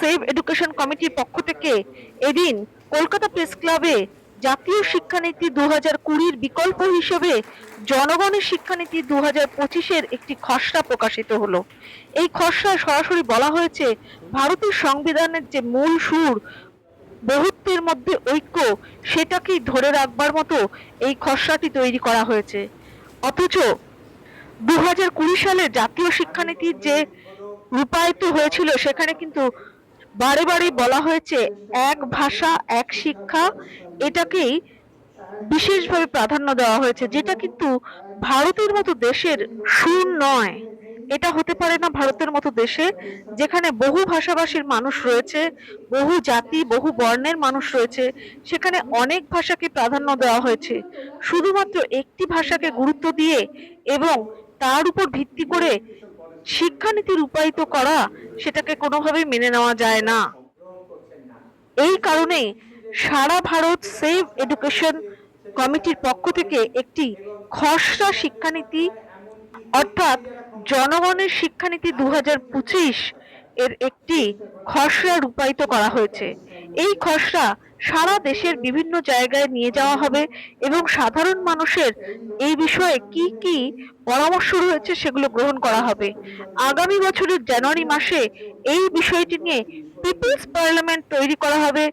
Save education কমিটির পক্ষ থেকে এদিন কলকাতা প্রেস ক্লাবে জাতীয় শিক্ষানীতি দু হাজার কুড়ির বিকল্প হিসেবে জনগণের শিক্ষানীতি দু হাজার পঁচিশের একটি খসড়া প্রকাশিত হলো। এই খসড়ায় সরাসরি বলা হয়েছে, ভারতের সংবিধানের যে মূল সুর, বহুত্বের মধ্যে ঐক্য, সেটাকেই ধরে রাখবার মতো এই খসড়াটি তৈরি করা হয়েছে। অথচ দু হাজার কুড়ি সালে জাতীয় শিক্ষানীতির যে রূপায়িত হয়েছিল, সেখানে কিন্তু বারে বারে বলা হয়েছে এক ভাষা, এক শিক্ষা। এটাকেই বিশেষভাবে প্রাধান্য দেওয়া হয়েছে, যেটা কিন্তু ভারতের মতো দেশের সুর নয়। এটা হতে পারে না ভারতের মতো দেশে, যেখানে বহু ভাষাভাষীর মানুষ রয়েছে, বহু জাতি, বহু বর্ণের মানুষ রয়েছে, সেখানে অনেক ভাষাকে প্রাধান্য দেওয়া হয়েছে। শুধুমাত্র একটি ভাষাকে গুরুত্ব দিয়ে এবং তার উপর ভিত্তি করে শিক্ষানীতি রূপায়িত করা সেটাকে কোনোভাবেই মেনে নেওয়া যায় না। এই কারণে সারা ভারত সেভ এডুকেশন কমিটির পক্ষ থেকে একটি খসড়া শিক্ষানীতি, অর্থাৎ জনগণের শিক্ষানীতি দু এর একটি খসড়া রূপায়িত করা হয়েছে। এই খসড়া সারা দেশের বিভিন্ন জায়গায় নিয়ে যাওয়া হবে এবং সাধারণ মানুষের এই বিষয়ে কি কি পরামর্শ রয়েছে সেগুলো গ্রহণ করা হবে। আগামী বছরের জানুয়ারি মাসে এই বিষয়টি নিয়ে পিপলস পার্লামেন্ট তৈরি করা হবে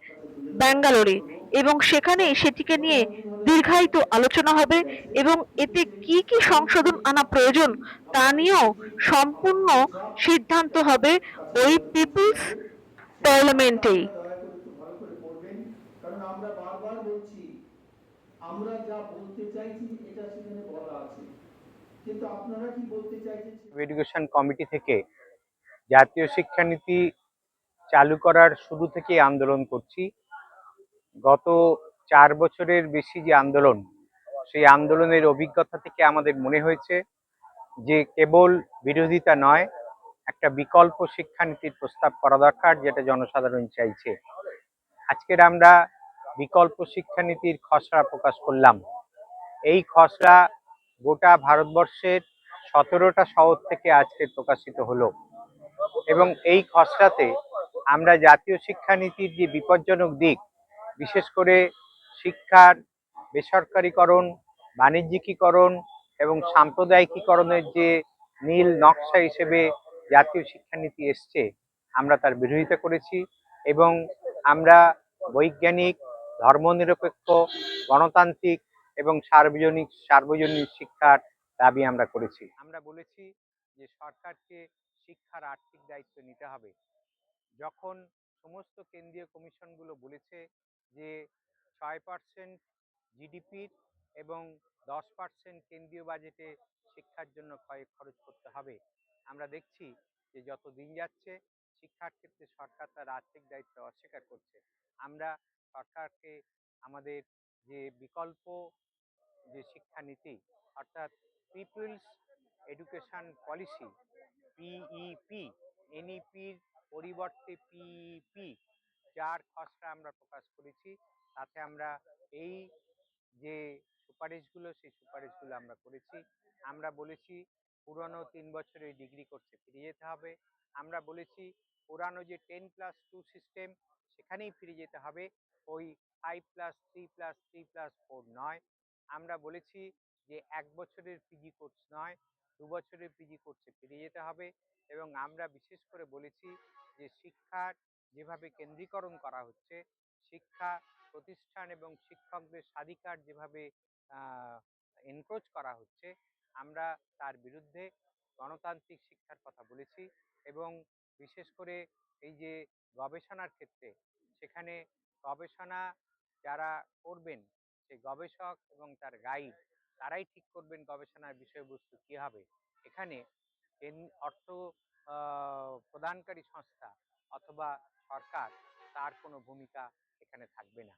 ব্যাঙ্গালোরে এবং সেখানে সেটিকে নিয়ে দীর্ঘায়িত আলোচনা হবে এবং এতে কি কি সংশোধন আনা প্রয়োজন তা নিয়েও সম্পূর্ণ সিদ্ধান্ত হবে ওই পিপলস পার্লামেন্টেই দয়া করে একটু ভালো করে পড়বেন কারণ আমরা বারবার বলছি আমরা যা বলতে চাইছি, এটা সেখানে বলা আছে। কিন্তু আপনারা কি বলতে চাইছেন এডুকেশন কমিটি থেকে জাতীয় শিক্ষানীতি চালু করার শুরু থেকে আন্দোলন করছি। গত চার বছরের বেশি যে আন্দোলন, সেই আন্দোলনের অভিজ্ঞতা থেকে আমাদের মনে হয়েছে যে কেবল বিরোধিতা নয়, একটা বিকল্প শিক্ষানীতির প্রস্তাব করা দরকার যেটা জনসাধারণ চাইছে। আজকের আমরা বিকল্প শিক্ষানীতির খসড়া প্রকাশ করলাম। এই খসড়া গোটা ভারতবর্ষের সতেরোটা শহর থেকে আজকে প্রকাশিত হলো এবং এই খসড়াতে আমরা জাতীয় শিক্ষানীতির যে বিপজ্জনক দিক, বিশেষ করে শিক্ষার বেসরকারীকরণ, বাণিজ্যিকীকরণ এবং সাম্প্রদায়িকীকরণের যে নীল নকশা হিসেবে জাতীয় শিক্ষানীতি এসছে, আমরা তার বিরোধিতা করেছি এবং আমরা বৈজ্ঞানিক ধর্মনিরপেক্ষ, গণতান্ত্রিক এবং সার্বজনিক সার্বজনীন শিক্ষার দাবি আমরা করেছি। আমরা বলেছি যে সরকারকে শিক্ষার আর্থিক দায়িত্ব নিতে হবে। যখন সমস্ত কেন্দ্রীয় কমিশনগুলো বলেছে যে ছয় পার্সেন্ট জিডিপির এবং দশ পার্সেন্ট কেন্দ্রীয় বাজেটে শিক্ষার জন্য ক্ষয়, খরচ করতে হবে, আমরা দেখছি যে যত দিন যাচ্ছে, শিক্ষার ক্ষেত্রে সরকার তার আর্থিক দায়িত্ব অস্বীকার করছে। আমরা সরকারকে আমাদের যে বিকল্প, যে শিক্ষানীতি, অর্থাৎ পিপলস এডুকেশন পলিসি, পিইপি, এনইপির পরিবর্তে পিইপি, যার খসড়া আমরা প্রকাশ করেছি, তাতে আমরা এই যে সুপারিশগুলো, সেই সুপারিশগুলো আমরা করেছি। আমরা বলেছি, পুরনো তিন বছরের ডিগ্রি কোর্সে ফিরে যেতে হবে। আমরা বলেছি, পুরানো যে টেন প্লাস টু সিস্টেম, সেখানেই ফিরে যেতে হবে। ওই five plus three plus three plus four নয়। আমরা বলেছি যে এক বছরের পিজি কোর্স নয়, দু বছরের পিজি কোর্সে ফিরে যেতে হবে এবং আমরা বিশেষ করে বলেছি যে শিক্ষার যেভাবে কেন্দ্রীকরণ করা হচ্ছে, শিক্ষা প্রতিষ্ঠান এবং শিক্ষকদের স্বাধিকার যেভাবে এনক্রোচ করা হচ্ছে, আমরা তার বিরুদ্ধে গণতান্ত্রিক শিক্ষার কথা বলেছি এবং বিশেষ করে এই যে গবেষণার ক্ষেত্রে সেখানে গবেষণা যারা করবেন, সেই গবেষক এবং তার গাইড, তারাই ঠিক করবেন গবেষণার বিষয়বস্তু কি হবে। এখানে অর্থ প্রদানকারী সংস্থা অথবা সরকার, তার কোনো ভূমিকা এখানে থাকবে না।